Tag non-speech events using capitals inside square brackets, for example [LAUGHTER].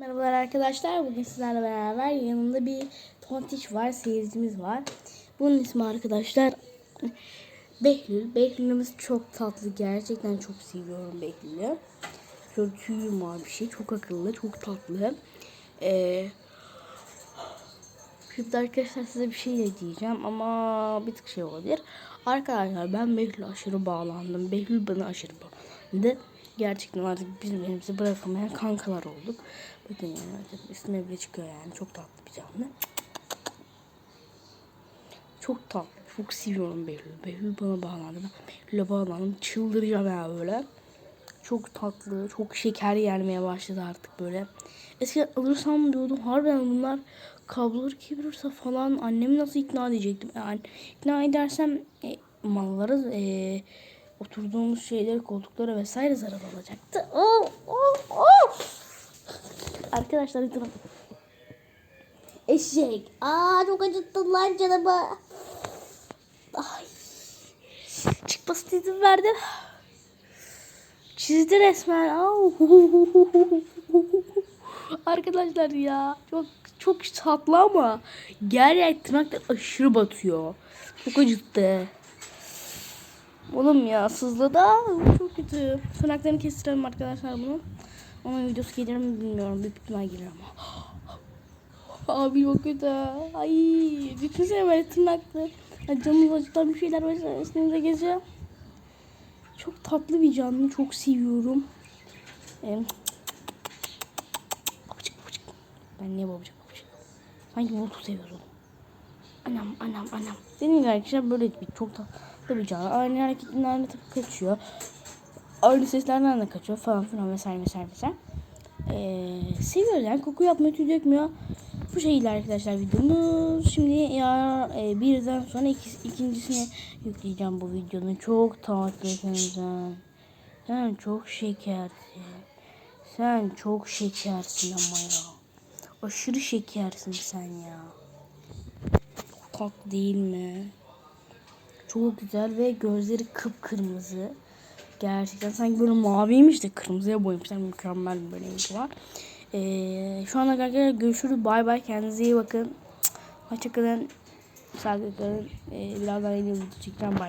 Merhabalar arkadaşlar. Bugün sizlerle beraber yanımda bir tontiş var, seyircimiz var. Bunun ismi arkadaşlar Behlül. Behlül'ümüz çok tatlı. Gerçekten çok seviyorum Behlül'ü. Şöyle tüyüm var bir şey. Çok akıllı, çok tatlı. Ee, şimdi arkadaşlar size bir şey diyeceğim ama bir tık şey olabilir. Arkadaşlar ben Behlül'e aşırı bağlandım. Behlül bana aşırı bağlandı. Gerçekten artık birbirimizi bırakamayan kankalar olduk. Bakın yani artık üstüne bile çıkıyor yani. Çok tatlı bir canlı. Çok tatlı. Çok seviyorum Behlül. Behlül bana bağlandı. Ben Behlül'e bağlandım. Çıldıracağım ya böyle. Çok tatlı. Çok şeker gelmeye başladı artık böyle. Eskiden alırsam diyordum. Harbiden bunlar kabloları kibirursa falan annemi nasıl ikna edecektim? Yani ikna edersem e, malları e, oturduğumuz şeyleri koltuklara vesaire zarar olacaktı. Oh, oh, oh. Arkadaşlar lütfen. Eşek. Aa çok acıttın lan canımı. Ay. Çıkmasına izin verdim. Çizdi resmen. Au. Arkadaşlar ya çok çok tatlı ama gerçekten tırnaklar aşırı batıyor. Çok acıttı. Oğlum ya sızladı. Çok kötü. Tırnaklarını kestirelim arkadaşlar bunu. Onun videosu gelir mi bilmiyorum. Büyük ihtimal gelir ama. [GASPS] Abi çok kötü. Ay düşünsene böyle tırnaklı. Canımız acıtan bir şeyler var üstümüze geziyor. Çok tatlı bir canlı. Çok seviyorum. Ee, babacık babacık. Ben niye babacık babacık? Sanki Bulut'u seviyorum. Anam anam anam. Dediğim gibi arkadaşlar böyle bir çok tatlı canlı. Aynı hareketlerden de kaçıyor. Aynı seslerden de kaçıyor falan filan vesaire vesaire vesaire. Ee, seviyoruz yani koku yapmıyor tüy dökmüyor. Bu şekilde arkadaşlar videomuz. Şimdi ya e, birden sonra iki, ikincisini yükleyeceğim bu videonun. Çok tatlı sen. Sen çok şekersin. Sen çok şekersin ama ya. Aşırı şekersin sen ya. Tatlı değil mi? Çok güzel ve gözleri kıpkırmızı. Gerçekten sanki böyle maviymiş de kırmızıya boyamışlar. Mükemmel bir rengi var. Ee, şu ana kadar görüşürüz. Bay bay. Kendinize iyi bakın. Hoşçakalın. Sağlıklı kalın. Ee, birazdan yeni video çekeceğim. Bay bay.